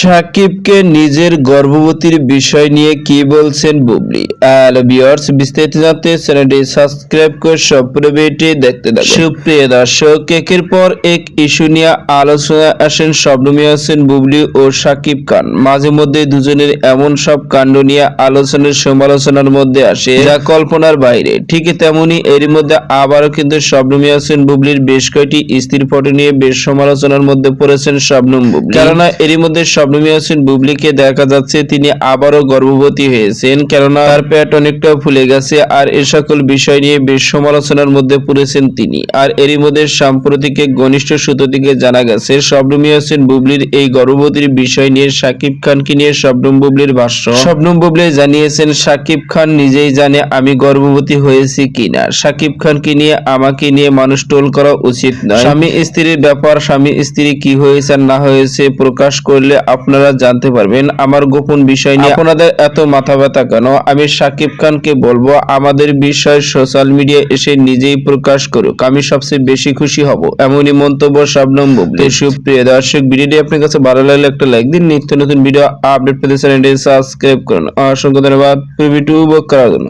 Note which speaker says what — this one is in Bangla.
Speaker 1: সাকিবকে নিজের গর্ভবতীর বিষয় নিয়ে কি বলছেন বুবলি? হ্যালো ভিউয়ার্স বিস্তারিত জানতে চ্যানেলটি সাবস্ক্রাইব করে সম্পূর্ণটি দেখতে থাকুন। সুপ্রিয় দর্শক, একের পর এক ইস্যু নিয়ে আলোচনা আসেন শবনমী হোসেন বুবলি ও সাকিব খান। মাঝে মধ্যে দুজনের এমন সব কাণ্ড নিয়ে আলোচনার সমালোচনার মধ্যে আসে যা কল্পনার বাইরে। ঠিক তেমনি এর মধ্যে আবারও কিন্তু শবনমী হোসেন বুবলির বেশ কয়েকটি স্ত্রীর ফটো নিয়ে বেশ সমালোচনার মধ্যে পড়েছেন শবনম বুবলি। কেননা এরই মধ্যে শবনমী হোসেন বুবলিকে দেখা যাচ্ছে তিনি আবারও গর্ভবতী হয়েছেন কেননা তার পেট অনেকটা ফুলে গেছে আর এ সকল বিষয় নিয়ে বেশ সমালোচনার মধ্যে পড়েছেন তিনি। আর এরই মধ্যে সাম্প্রতিক ঘনিষ্ঠ সূত্র থেকে জানা গেছে, শবনমী হোসেন বুবলির এই গর্ভবতীর বিষয় নিয়ে সাকিব খানকে নিয়ে শবনম বুবলির ভাষ্য। শবনম বুবলি জানিয়েছেন, সাকিব খান নিজেই জানে আমি গর্ভবতী হয়েছি কিনা। সাকিব খানকে নিয়ে, আমাকে নিয়ে মানুষ টোল করা উচিত নয়। স্বামী স্ত্রীর ব্যাপার, স্বামী স্ত্রী কি হয়েছে না হয়েছে প্রকাশ করলে আপনারা জানতে পারবেন আমার গোপন বিষয় নিয়ে আপনাদের এত মাথা ব্যথা কেন? আমি সাকিব খানকে বলব, আমাদের বিষয় সোশ্যাল মিডিয়া এসে নিজেই প্রকাশ করুক। আমি সবচেয়ে বেশি খুশি হব। এমনই মন্তব্য শবনম বুবলি। সুপ্রিয় দর্শক, ভিডিওটি আপনার কাছে ভালো লাগলে একটা লাইক দিন। নিত্য নতুন ভিডিও আপডেট পেতে চ্যানেলটি সাবস্ক্রাইব করুন। অসংখ্য ধন্যবাদ। করার জন্য।